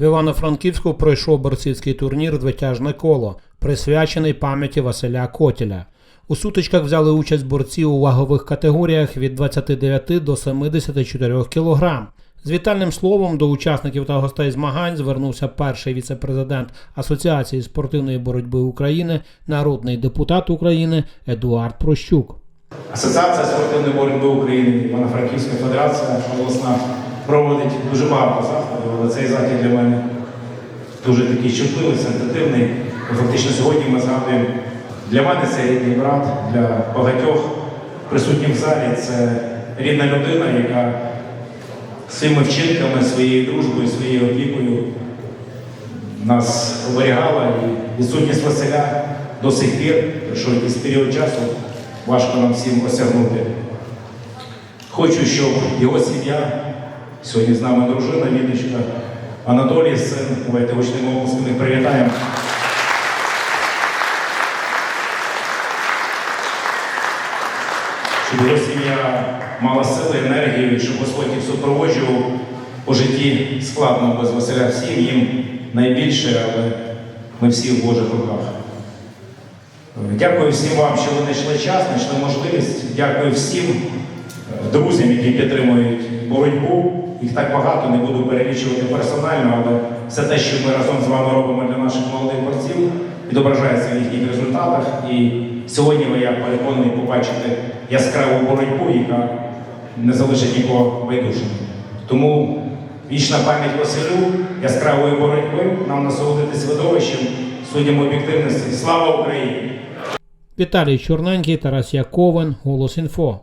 В Івано-Франківську пройшов борцівський турнір «Двотяжне коло, присвячений пам'яті Василя Котіля. У сутичках взяли участь борці у вагових категоріях від 29 до 74 кг. З вітальним словом до учасників та гостей змагань звернувся перший віце-президент Асоціації спортивної боротьби України, народний депутат України Едуард Прощук. Асоціація спортивної боротьби України, Івано-Франківська федерація обласна проводить дуже багато заходів, але цей захід для мене дуже такий чутливий, сенситивний. Фактично сьогодні ми згадуємо для мене це рідний брат, для багатьох присутніх в залі це рідна людина, яка своїми вчинками, своєю дружбою, своєю опікою нас оберігала і відсутність Василя до сих пір, пройшов якийсь період часу, важко нам всім осягнути. Хочу, щоб його сім'я, сьогодні з нами дружина Вінничка, Анатолій, син, давайте гучними обласками привітаємо. Щоб його сім'я мала сили, енергію, щоб Господь їх супроводжував по житті складно без Василя всім їм найбільше, але ми всі в Божих руках. Дякую всім вам, що ви знайшли час, знайшли можливість. Дякую всім друзям, які підтримують боротьбу. Їх так багато, не буду перелічувати персонально, але все те, що ми разом з вами робимо для наших молодих борців, відображається в їхніх результатах. І сьогодні ви, я переконаний, побачите яскраву боротьбу, яка не залишить нікого байдужим. Тому вічна пам'ять Василю, яскравої боротьби, нам насолодитись видовищем, суддям об'єктивності. Слава Україні! Віталій Чорненький, Тарас Яковин, Голос Інфо.